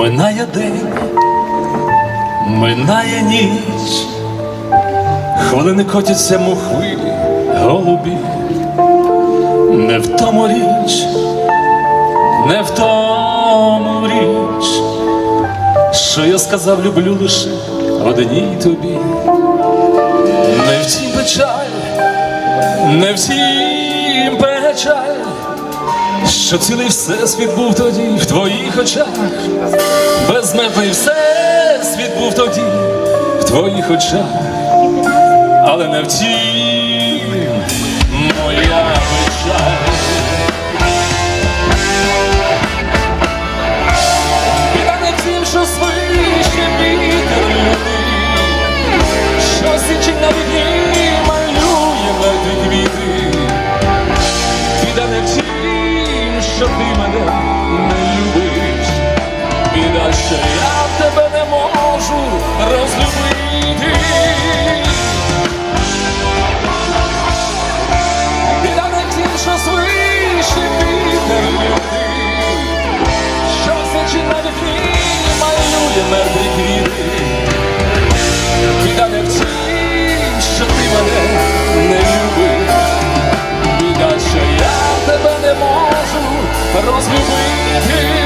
Минає день, минає ніч, хвилини котяться му хвилі голубі, не в тому річ, не в тому річ, що я сказав, люблю лише одній тобі, не в тій печаль, не в тім печаль. Що цілий всесвіт був тоді в твоїх очах, безмежний всесвіт був тоді в твоїх очах, але не втім Yeah.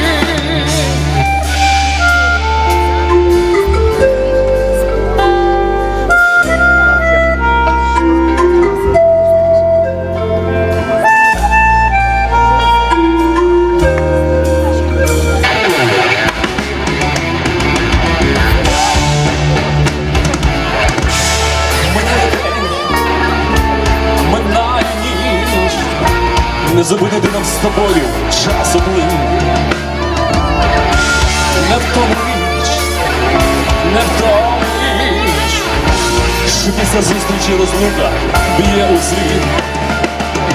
Не зупинити нам з тобою. Час оплив. Не в тому річ, не в тому річ, що після зустрічі розлука б'є у слід.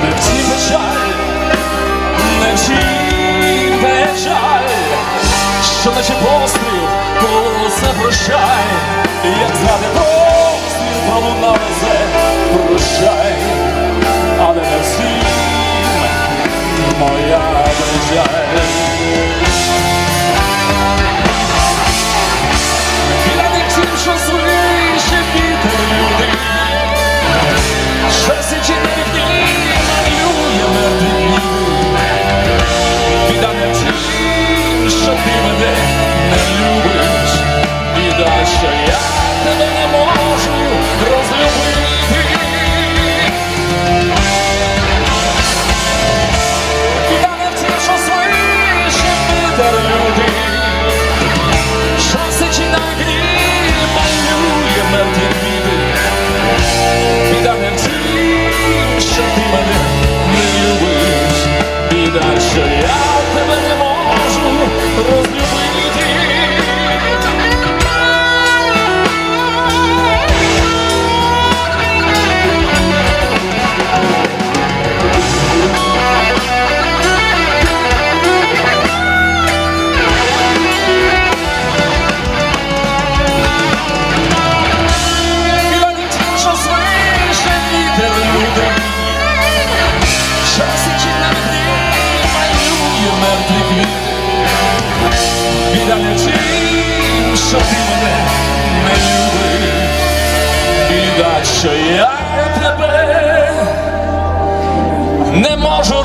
Не в тій печаль, не в печаль, що наче постріл, все прощай, як згади постріл пролунав прощай, що ти мене не любиш, біда, що я тебе не можу